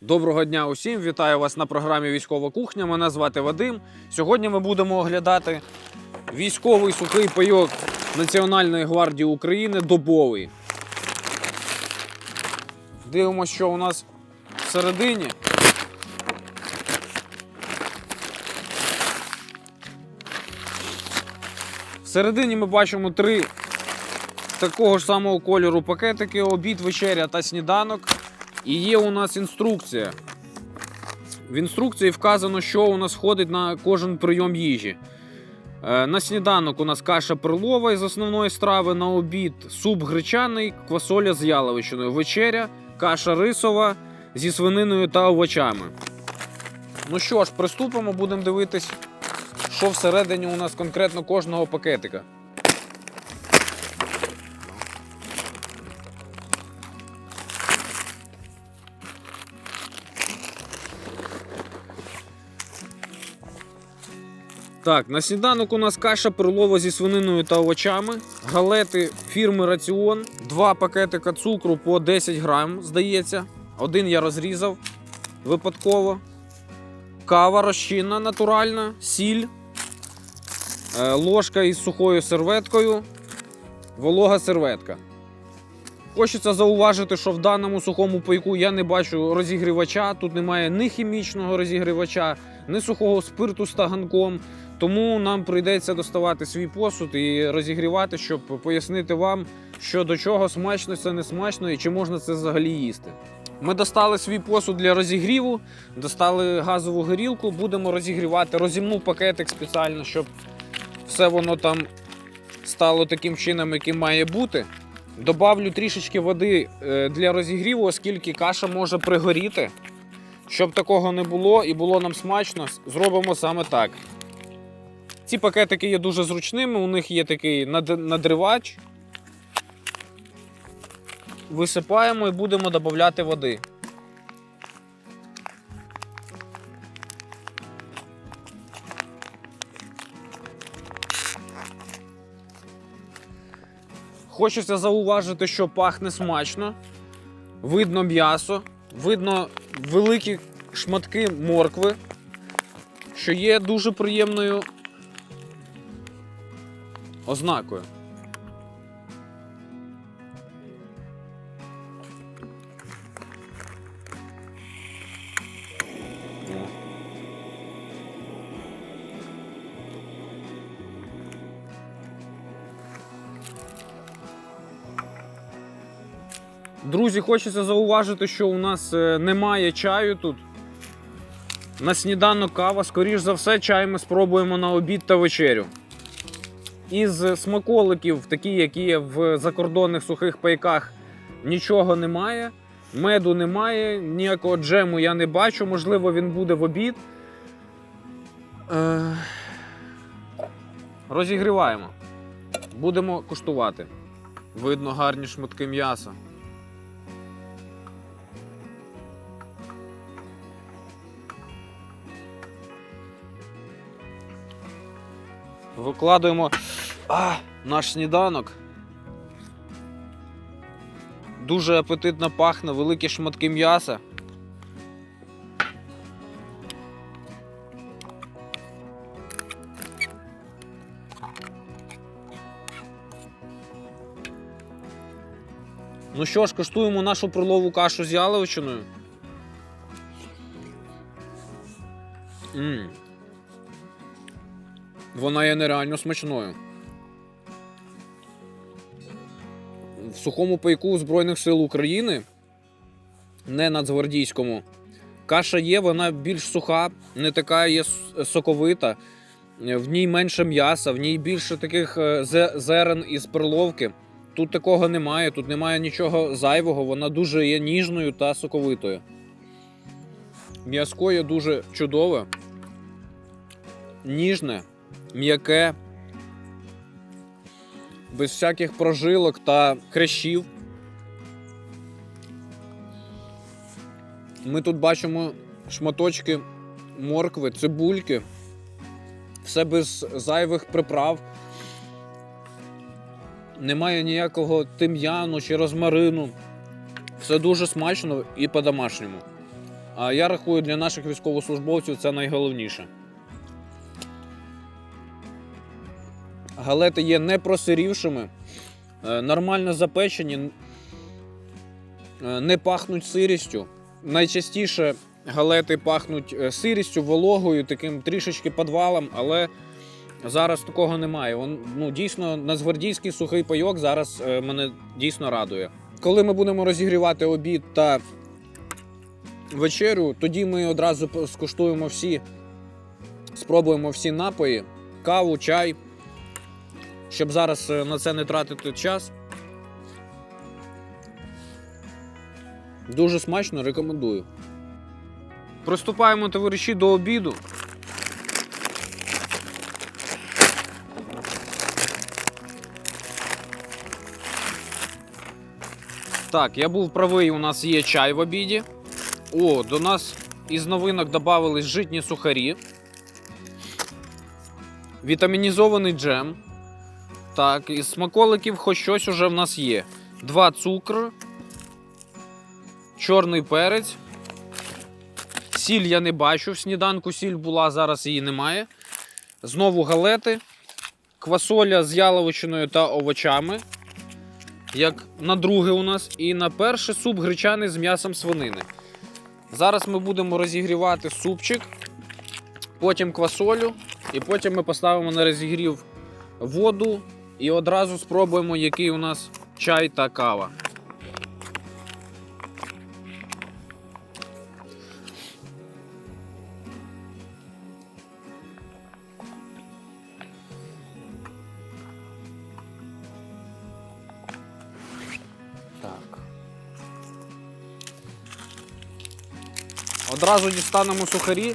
Доброго дня усім! Вітаю вас на програмі Військова кухня. Мене звати Вадим. Сьогодні ми будемо оглядати військовий сухий пайок Національної гвардії України добовий. Дивимося, що у нас всередині. Всередині ми бачимо три такого ж самого кольору пакетики: обід, вечеря та сніданок. І є у нас інструкція. В інструкції вказано, що у нас входить на кожен прийом їжі. Е, На сніданок у нас каша перлова із основної страви, на обід суп гречаний, квасоля з яловичиною, вечеря, каша рисова зі свининою та овочами. Ну що ж, приступимо, будемо дивитись, що всередині у нас конкретно кожного пакетика. Так, на сніданок у нас каша перлова зі свининою та овочами, галети фірми Раціон, два пакетика цукру по 10 грам, здається. Один я розрізав випадково. Кава розчинна натуральна, сіль, е, ложка із сухою серветкою, волога серветка. Хочеться зауважити, що в даному сухому пайку я не бачу розігрівача. Тут немає ні хімічного розігрівача, ні сухого спирту з таганком. Тому нам прийдеться доставати свій посуд і розігрівати, щоб пояснити вам, що до чого смачно це не смачно і чи можна це взагалі їсти. Ми достали свій посуд для розігріву, достали газову горілку, будемо розігрівати, розімну пакетик спеціально, щоб все воно там стало таким чином, яким має бути. Добавлю трішечки води е, для розігріву, оскільки каша може пригоріти. Щоб такого не було і було нам смачно, зробимо саме так. Ці пакетики є дуже зручними, у них є такий надривач. Висипаємо і будемо додати води. Хочеться зауважити, що пахне смачно. Видно м'ясо, видно великі шматки моркви, що є дуже приємною ознакою. Друзі, хочеться зауважити, що у нас е, немає чаю тут. На сніданок кава, скоріш за все, чай ми спробуємо на обід та вечерю. Із смаколиків, такі, які є в закордонних сухих пайках, нічого немає. Меду немає, ніякого джему я не бачу, можливо, він буде в обід. Е... Розігріваємо. Будемо куштувати. Видно гарні шматки м'яса. Викладуємо а, наш сніданок. Дуже апетитно пахне, великі шматки м'яса. Ну що ж, коштуємо нашу прилову кашу з яловичиною. Вона є нереально смачною. В сухому пайку Збройних сил України, не нацгвардійському, каша є, вона більш суха, не така є соковита, в ній менше м'яса, в ній більше таких е, зерен із перловки. Тут такого немає, тут немає нічого зайвого, вона дуже є ніжною та соковитою. М'язко є дуже чудове, ніжне м'яке, без всяких прожилок та хрящів. Ми тут бачимо шматочки моркви, цибульки, все без зайвих приправ. Немає ніякого тим'яну чи розмарину. Все дуже смачно і по-домашньому. А я рахую, для наших військовослужбовців це найголовніше. Галети є не просирівшими, е, нормально запечені, е, не пахнуть сирістю. Найчастіше галети пахнуть е, сирістю, вологою, таким трішечки підвалом, але зараз такого немає. Он, ну, дійсно, нацгвардійський сухий пайок зараз мене дійсно радує. Коли ми будемо розігрівати обід та вечерю, тоді ми одразу скуштуємо всі, спробуємо всі напої, каву, чай, щоб зараз е, на це не тратити час. Дуже смачно, рекомендую. Приступаємо, товариші, до обіду. Так, я був правий, у нас є чай в обіді. О, до нас із новинок додавались житні сухарі. Вітамінізований джем. Так, із смаколиків хоч щось уже в нас є. Два цукри, чорний перець. Сіль я не бачу. В сніданку сіль була, зараз її немає. Знову галети, квасоля з яловичиною та овочами. Як на друге у нас. І на перше суп гречаний з м'ясом свинини. Зараз ми будемо розігрівати супчик, потім квасолю, і потім ми поставимо на розігрів воду і одразу спробуємо, який у нас чай та кава. Одразу дістанемо сухарі.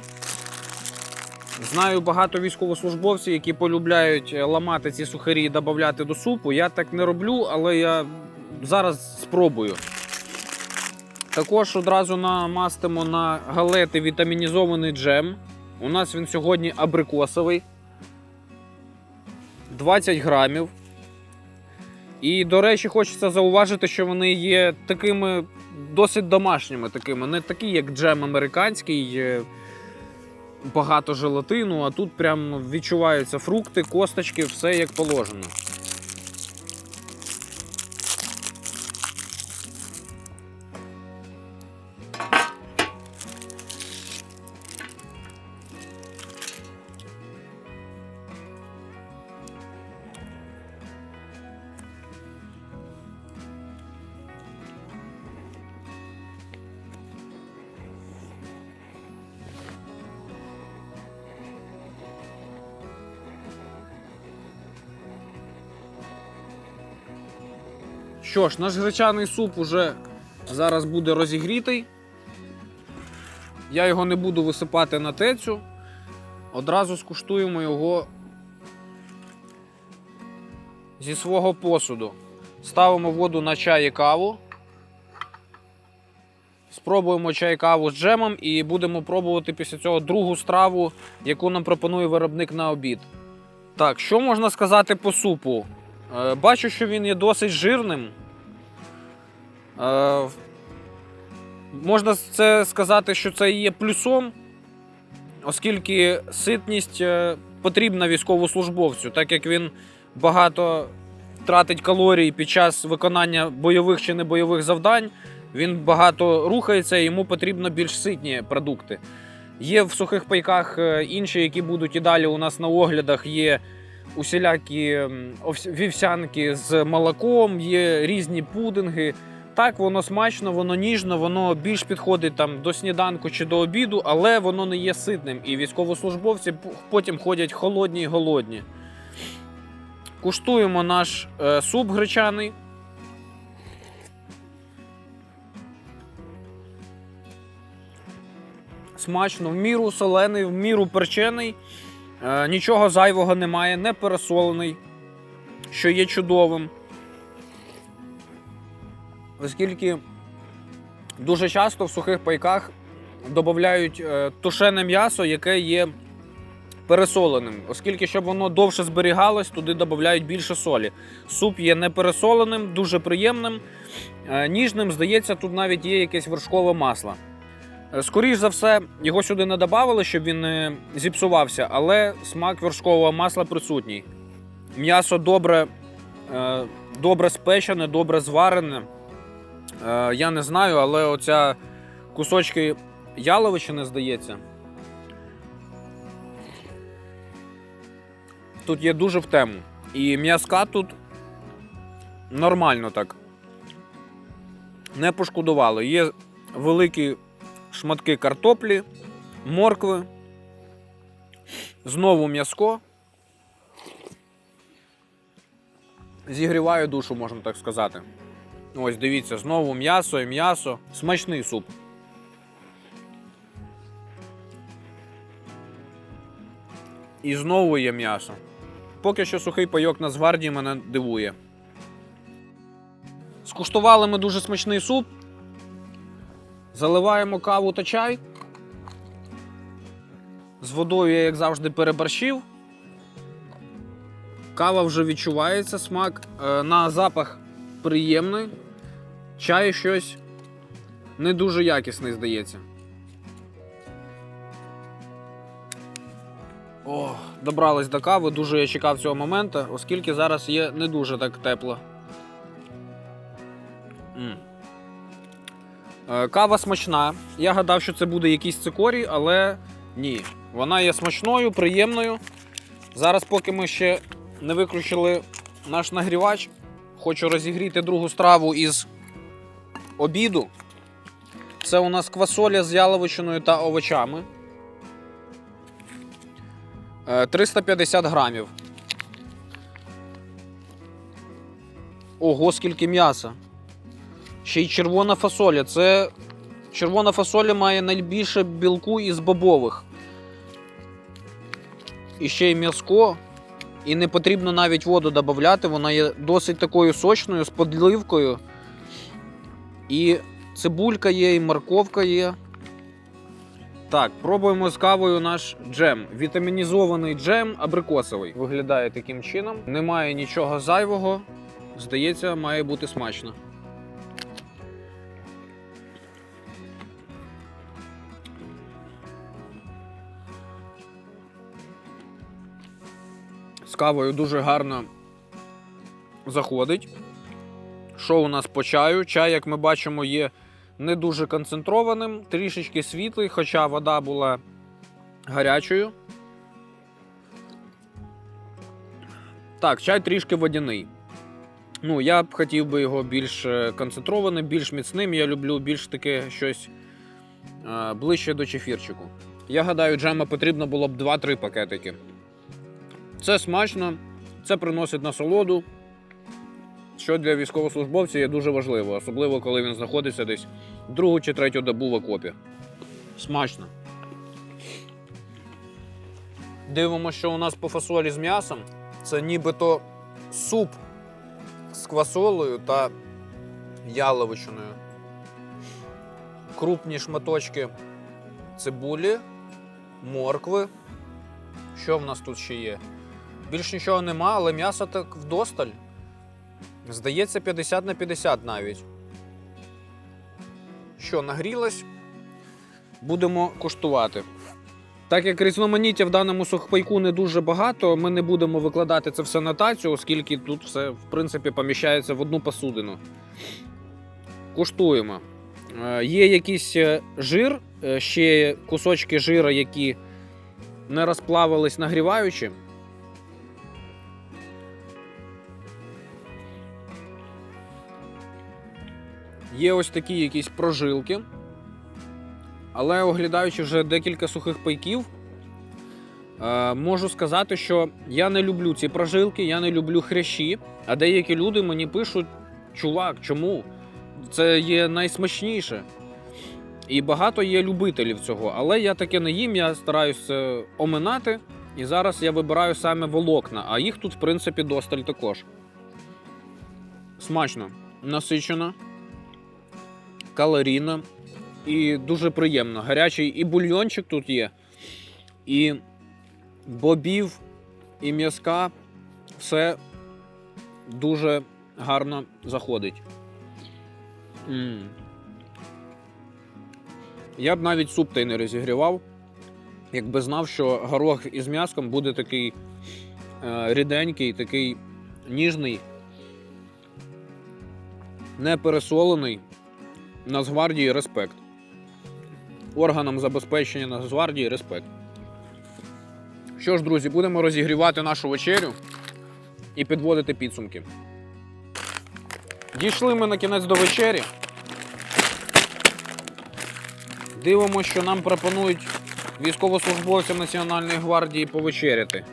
Знаю багато військовослужбовців, які полюбляють е, ламати ці сухарі і додати до супу. Я так не роблю, але я зараз спробую. Також одразу намастимо на галети вітамінізований джем. У нас він сьогодні абрикосовий. 20 грамів. І, до речі, хочеться зауважити, що вони є такими досить домашніми, такими, не такі, як джем американський, е, багато желатину, а тут прям відчуваються фрукти, косточки, все як положено. Що ж, наш гречаний суп уже зараз буде розігрітий. Я його не буду висипати на тецю. Одразу скуштуємо його зі свого посуду. Ставимо воду на чай і каву. Спробуємо чай каву з джемом і будемо пробувати після цього другу страву, яку нам пропонує виробник на обід. Так, що можна сказати по супу? Е, Бачу, що він є досить жирним. Е, Можна це сказати, що це є плюсом, оскільки ситність е, потрібна військовослужбовцю, так як він багато тратить калорій під час виконання бойових чи небойових завдань. Він багато рухається, і йому потрібно більш ситні продукти. Є в сухих пайках е, інші, які будуть і далі у нас на оглядах. Є усілякі вівсянки з молоком, є різні пудинги. Так, воно смачно, воно ніжно, воно більш підходить там до сніданку чи до обіду, але воно не є ситним. І військовослужбовці потім ходять холодні й голодні. Куштуємо наш е, суп гречаний. Смачно, в міру солений, в міру перчений. Е, нічого зайвого немає, не пересолений, що є чудовим. Оскільки дуже часто в сухих пайках додають е, тушене м'ясо, яке є пересоленим. Оскільки, щоб воно довше зберігалось, туди додають більше солі. Суп є не пересоленим, дуже приємним, е, ніжним. Здається, тут навіть є якесь вершкове масло. Е, Скоріш за все, його сюди не додавали, щоб він не зіпсувався, але смак вершкового масла присутній. М'ясо добре, добре спечене, добре зварене. Е, Я не знаю, але оця кусочки яловичини, здається. Тут є дуже в тему. І м'язка тут нормально так. Не пошкодували. Є великі шматки картоплі, моркви. Знову м'язко. Зігріваю душу, можна так сказати. Ось дивіться, знову м'ясо і м'ясо. Смачний суп. І знову є м'ясо. Поки що сухий пайок Нацгвардії мене дивує. Скуштували ми дуже смачний суп. Заливаємо каву та чай. З водою я, як завжди, переборщив. Кава вже відчувається смак. Е, На запах приємний. Чай щось не дуже якісний, здається. О, добрались до кави. Дуже я чекав цього моменту, оскільки зараз є не дуже так тепло. М. Е, Кава смачна. Я гадав, що це буде якийсь цикорій, але ні. Вона є смачною, приємною. Зараз, поки ми ще не виключили наш нагрівач, хочу розігріти другу страву із обіду. Це у нас квасоля з яловичиною та овочами. Е, 350 грамів. Ого, скільки м'яса. Ще й червона фасоля. Це червона фасоля має найбільше білку із бобових. І ще й м'язко. І не потрібно навіть воду додати, вона є досить такою сочною, з подливкою. І цибулька є, і морковка є. Так, пробуємо з кавою наш джем. Вітамінізований джем абрикосовий. Виглядає таким чином. Немає нічого зайвого. Здається, має бути смачно. З кавою дуже гарно заходить. Що у нас по чаю? Чай, як ми бачимо, є не дуже концентрованим, трішечки світлий, хоча вода була гарячою. Так, чай трішки водяний. Ну, я б хотів би його більш е, концентрованим, більш міцним. Я люблю більш таке щось е, ближче до чефірчику. Я гадаю, джема потрібно було б 2-3 пакетики. Це смачно, це приносить насолоду, що для військовослужбовця є дуже важливо, особливо коли він знаходиться десь другу чи третю добу в окопі. Смачно. Дивимося, що у нас по фасолі з м'ясом. Це нібито суп з квасолею та яловичиною. Крупні шматочки цибулі, моркви. Що в нас тут ще є? Більш нічого нема, але м'ясо так вдосталь. Здається, 50 на 50 навіть. Що, нагрілось? Будемо куштувати. Так як різноманіття в даному сухпайку не дуже багато, ми не будемо викладати це все на тацю, оскільки тут все, в принципі, поміщається в одну посудину. Куштуємо. Е, Є якийсь е, жир, е, ще кусочки жира, які не розплавились нагріваючи. Є ось такі якісь прожилки. Але оглядаючи вже декілька сухих пайків, е, можу сказати, що я не люблю ці прожилки, я не люблю хрящі. А деякі люди мені пишуть: чувак, чому? Це є найсмачніше. І багато є любителів цього. Але я таке не їм, я стараюсь це оминати. І зараз я вибираю саме волокна, а їх тут, в принципі, досталь також. Смачно, насичено, калорійно і дуже приємно. Гарячий і бульйончик тут є, і бобів, і м'язка. Все дуже гарно заходить. м Я б навіть суп той не розігрівав, якби знав, що горох із м'яском буде такий е, ріденький, такий ніжний, не пересолений. Нацгвардії респект. Органам забезпечення Нацгвардії респект. Що ж, друзі, будемо розігрівати нашу вечерю і підводити підсумки. Дійшли ми на кінець до вечері. Дивимося, що нам пропонують військовослужбовцям Національної гвардії повечеряти.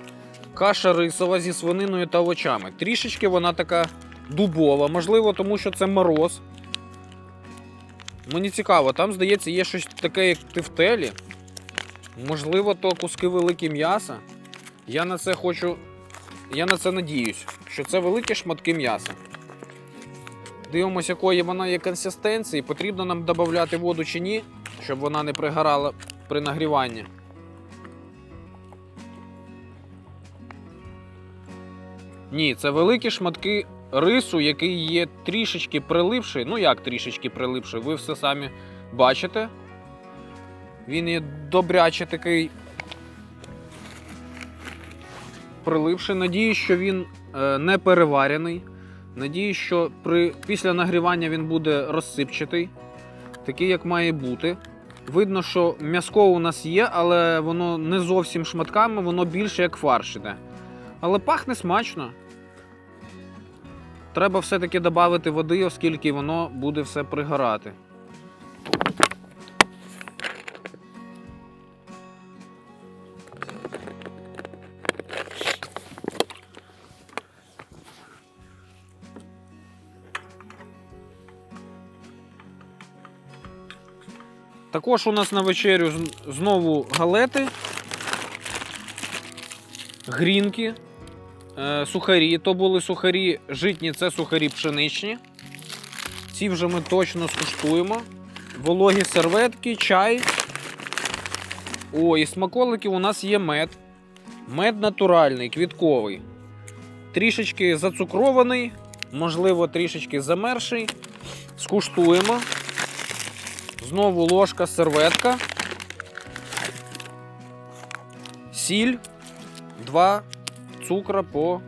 Каша рисова зі свининою та овочами. Трішечки вона така дубова, можливо, тому що це мороз. Мені цікаво, там, здається, є щось таке, як тефтелі. Можливо, то куски великі м'яса. Я на це хочу. Я на це надіюсь, що це великі шматки м'яса. Дивимося, якої вона є консистенції. Потрібно нам додати воду чи ні, щоб вона не пригорала при нагріванні. Ні, це великі шматки рису, який є трішечки прилипший. Ну як трішечки прилипший, ви все самі бачите. Він є добряче такий приливший. Надіюсь, що він е, не переварений. Надіюсь, що при, після нагрівання він буде розсипчатий, такий, як має бути. Видно, що м'яско у нас є, але воно не зовсім шматками, воно більше як фарш іде. Але пахне смачно. Треба все-таки додати води, оскільки воно буде все пригорати. Також у нас на вечерю знову галети, грінки, сухарі. То були сухарі житні, це сухарі пшеничні. Ці вже ми точно скуштуємо. Вологі серветки, чай. О, і смаколики у нас є мед. Мед натуральний, квітковий. Трішечки зацукрований, можливо, трішечки замерший. Скуштуємо. Знову ложка, серветка. Сіль. Два цукра по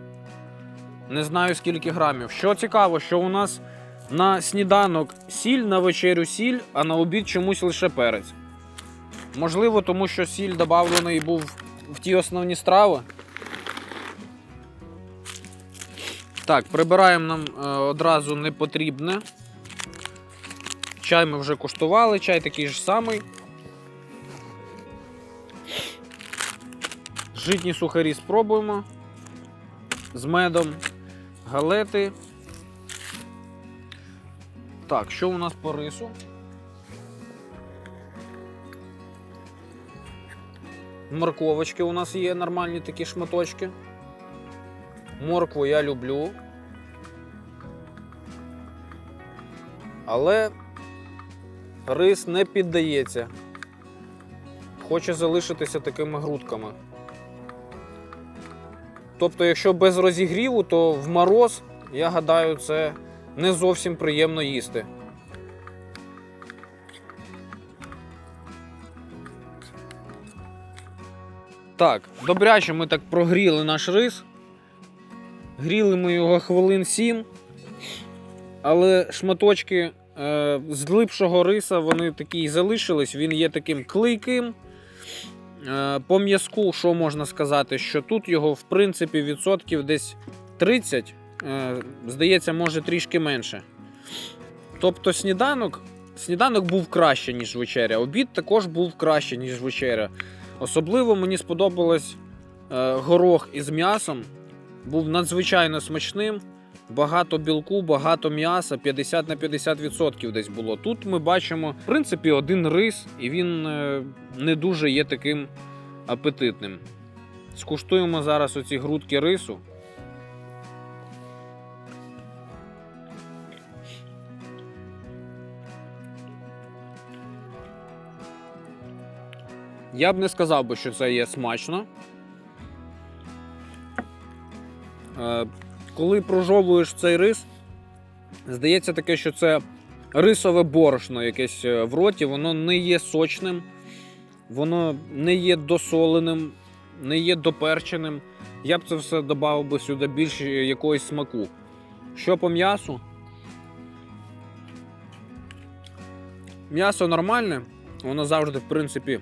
не знаю скільки грамів. Що цікаво, що у нас на сніданок сіль, на вечерю сіль, а на обід чомусь лише перець. Можливо, тому що сіль додавлений був в ті основні страви. Так, прибираємо нам е, одразу непотрібне. Чай ми вже куштували, чай такий ж самий. Житні сухарі спробуємо. З медом. Галети. Так, що у нас по рису? Морковочки у нас є нормальні такі шматочки. Моркву я люблю. Але рис не піддається. Хоче залишитися такими грудками. Тобто, якщо без розігріву, то в мороз, я гадаю, це не зовсім приємно їсти. Так, добряче ми так прогріли наш рис. Гріли ми його хвилин 7. Але шматочки е, з глибшого риса вони такі й залишились. Він є таким клейким. Е, по м'язку, що можна сказати, що тут його, в принципі, відсотків десь 30, е, здається, може трішки менше. Тобто сніданок, сніданок був краще, ніж вечеря. Обід також був краще, ніж вечеря. Особливо мені сподобалось е, горох із м'ясом. Був надзвичайно смачним. Багато білку, багато м'яса, 50 на 50% десь було. Тут ми бачимо, в принципі, один рис, і він е, не дуже є таким апетитним. Скуштуємо зараз оці грудки рису. Я б не сказав би, що це є смачно. Е, коли прожовуєш цей рис, здається таке, що це рисове борошно якесь е, в роті, воно не є сочним, воно не є досоленим, не є доперченим. Я б це все додав би сюди більше якогось смаку. Що по м'ясу? М'ясо нормальне, воно завжди, в принципі,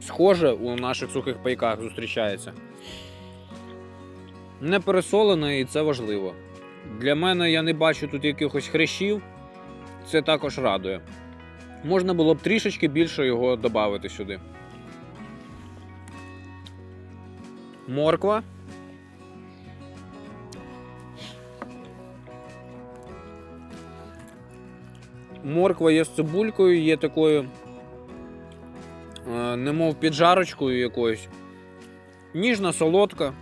схоже у наших сухих пайках зустрічається. Не пересолене і це важливо. Для мене я не бачу тут якихось хрящів, це також радує. Можна було б трішечки більше його додати сюди. Морква. Морква є з цибулькою, є такою, е, немов піджарочкою якоюсь. Ніжна, солодка.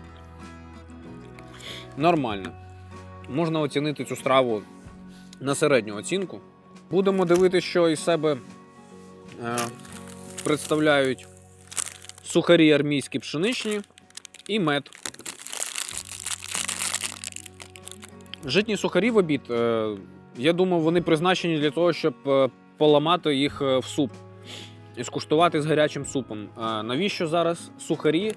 Нормально. Можна оцінити цю страву на середню оцінку. Будемо дивитися, що із себе е, представляють сухарі армійські пшеничні і мед. Житні сухарі в обід. Е, я думав, вони призначені для того, щоб е, поламати їх в суп і скуштувати з гарячим супом. Навіщо зараз сухарі?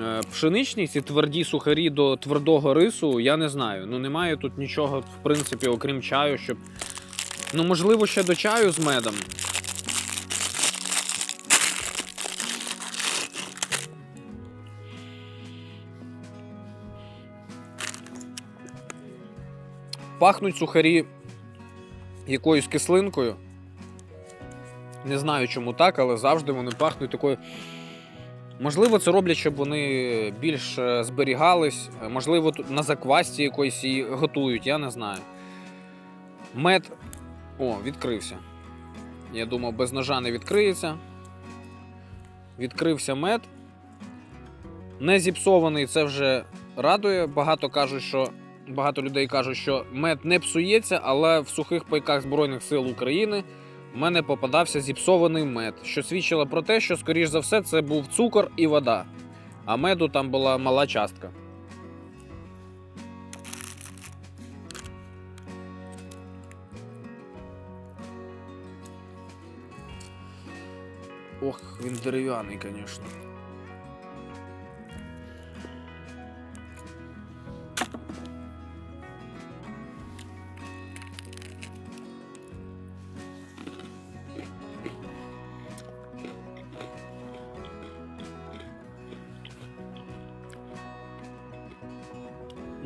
Е, Пшеничні, ці тверді сухарі до твердого рису, я не знаю. Ну немає тут нічого, в принципі, окрім чаю, щоб. Ну, можливо, ще до чаю з медом. Пахнуть сухарі якоюсь кислинкою. Не знаю, чому так, але завжди вони пахнуть такою. Можливо, це роблять, щоб вони більш е, зберігались. Можливо, на заквасті якоїсь і готують, я не знаю. Мед. О, відкрився. Я думав, без ножа не відкриється. Відкрився мед. Не зіпсований, це вже радує. Багато кажуть, що багато людей кажуть, що мед не псується, але в сухих пайках Збройних сил України в мене попадався зіпсований мед, що свідчило про те, що, скоріш за все, це був цукор і вода. А меду там була мала частка. Ох, він дерев'яний, звісно.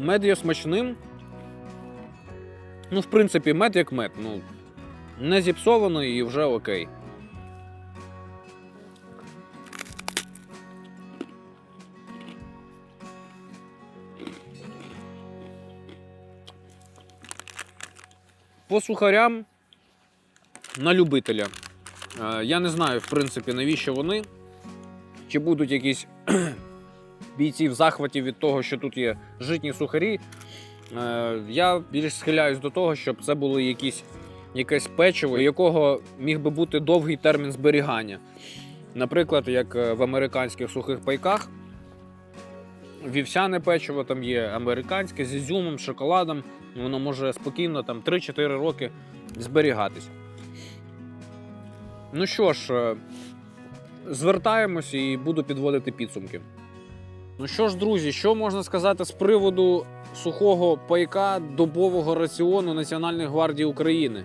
Мед є смачним. Ну, в принципі, мед як мед. Ну, не зіпсований і вже окей. По сухарям на любителя. Е, Я не знаю, в принципі, навіщо вони. Чи будуть якісь бійці в захваті від того, що тут є житні сухарі. Е, Я більш схиляюсь до того, щоб це було якісь, якесь печиво, якого міг би бути довгий термін зберігання. Наприклад, як е, в американських сухих пайках. Вівсяне печиво там є американське з ізюмом, шоколадом. Воно може спокійно там 3-4 роки зберігатись. Ну що ж, е, звертаємось і буду підводити підсумки. Ну що ж, друзі, що можна сказати з приводу сухого пайка добового раціону Національної гвардії України?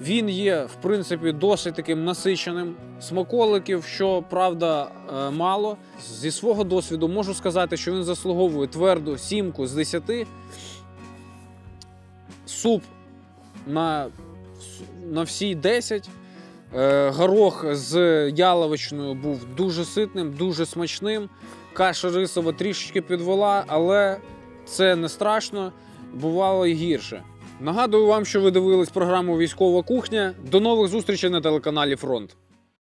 Він є, в принципі, досить таким насиченим. Смаколиків, що правда, е, мало. Зі свого досвіду можу сказати, що він заслуговує тверду сімку з 10. Суп на, на всі 10. Е, Горох з яловичною був дуже ситним, дуже смачним. Каша рисова трішечки підвела, але це не страшно, бувало і гірше. Нагадую вам, що ви дивились програму Військова кухня. До нових зустрічей на телеканалі Фронт.